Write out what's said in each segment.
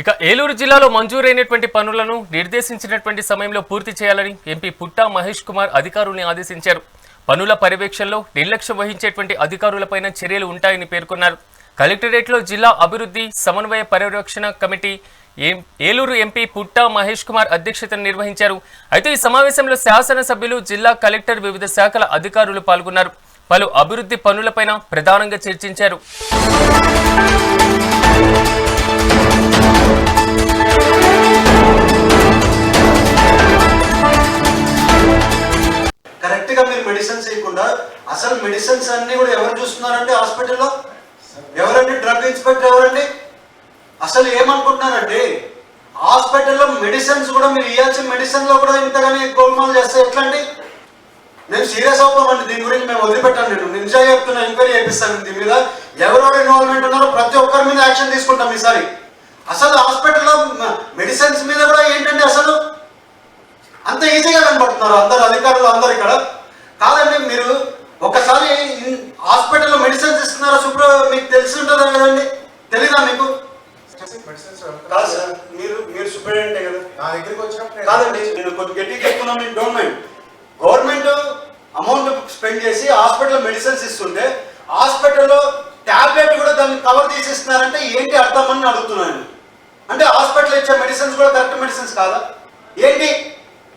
ఇక ఏలూరు జిల్లాలో మంజూరైనటువంటి పనులను నిర్దేశించినటువంటి సమయంలో పూర్తి చేయాలని ఎంపీ పుట్టా మహేష్ కుమార్ అధికారుల్ని ఆదేశించారు. పనుల పర్యవేక్షణలో నిర్లక్ష్యం వహించేటువంటి అధికారులపైన చర్యలు ఉంటాయని పేర్కొన్నారు. కలెక్టరేట్లో జిల్లా అభివృద్ధి సమన్వయ పర్యవేక్షణ కమిటీ ఏలూరు ఎంపీ పుట్టా మహేష్ కుమార్ అధ్యక్షతను నిర్వహించారు. అయితే ఈ సమావేశంలో శాసనసభ్యులు జిల్లా కలెక్టర్ వివిధ శాఖల అధికారులు పాల్గొన్నారు. పలు అభివృద్ధి పనులపైన ప్రధానంగా చర్చించారు. గా మీరు మెడిసిన్స్ ఇవ్వకుండా అసలు మెడిసిన్స్ అన్ని కూడా ఎవరు చూస్తున్నారండి హాస్పిటల్లో? ఎవరండి డ్రగ్ ఇన్స్పెక్టర్ ఎవరండి? అసలు ఏమనుకుంటున్నారండి? హాస్పిటల్లో మెడిసిన్స్ కూడా మీరు ఇవ్వాల్సిన మెడిసిన్లో కూడా ఇంతగానే గోల్మాల్ చేస్తే ఎట్లా అండి నేను సీరియస్ అవుతామండి దీని గురించి మేము వదిలిపెట్టాను నేను నిజంగా చెప్తున్నా ఎంక్వైరీ చేపిస్తాను. దీని మీద ఎవరెవరు ఇన్వాల్వ్మెంట్ ఉన్నారో ప్రతి ఒక్కరి మీద యాక్షన్ తీసుకుంటాం ఈసారి. అసలు హాస్పిటల్లో మెడిసిన్స్ మీద కూడా ఏంటండి అసలు? అంత ఈజీగా కనబడుతున్నారు అందరు అధికారులు అందరు ఇక్కడ. కాదండి మీరు ఒకసారి హాస్పిటల్లో మెడిసిన్స్ ఇస్తున్నారా శుభ్ర మీకు తెలిసి ఉంటుందా కదండి? తెలీదా మీకు? కాదు సార్ మీరు మీరు సూపరింటెండెంట్ కదా. నా దగ్గరికి వచ్చినప్పుడు కాదండి నేను కొద్ది గట్టిగా మైండ్ గవర్నమెంట్ అమౌంట్ స్పెండ్ చేసి హాస్పిటల్లో మెడిసిన్స్ ఇస్తుంటే హాస్పిటల్లో టాబ్లెట్ కూడా దాన్ని కవర్ తీసి ఇస్తున్నారంటే ఏంటి అర్థం అని అడుగుతున్నాను. అంటే హాస్పిటల్ ఇచ్చే మెడిసిన్స్ కూడా కరెక్ట్ మెడిసిన్స్ కాదా? ఏంటి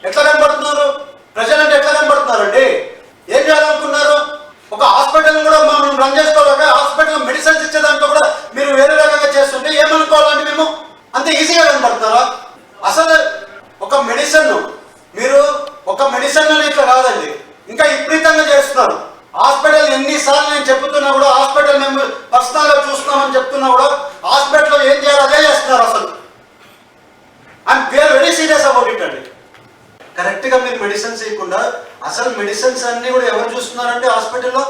ఎట్లా కనబడుతున్నారు ప్రజలంటే ఎట్లా కనబడుతున్నారండి ఏం చేయాలనుకున్నారు ఒక హాస్పిటల్ కూడా మనం రన్ చేసుకోలేక హాస్పిటల్ మెడిసిన్స్ ఇచ్చే దాంట్లో కూడా మీరు వేరే రకంగా చేస్తుంటే ఏమనుకోవాలండి మేము అంత ఈజీగా కనబడుతున్నారా అసలు ఒక మెడిసిన్ మీరు ఒక మెడిసిన్ అని ఇట్లా కాదండి ఇంకా విపరీతంగా చేస్తున్నారు. హాస్పిటల్ ఎన్నిసార్లు నేను చెప్తున్నా కూడా హాస్పిటల్ మేము పర్సనల్గా చూస్తున్నామని చెప్తున్నా కూడా హాస్పిటల్లో ఏం చేయాలో అదే చేస్తున్నారు అసలు. And we're very serious about it అండి. కరెక్ట్గా మీరు మెడిసిన్స్ ఇవ్వకుండా అసలు మెడిసిన్స్ అన్నీ కూడా ఎవరు చూస్తున్నారంటే హాస్పిటల్లో?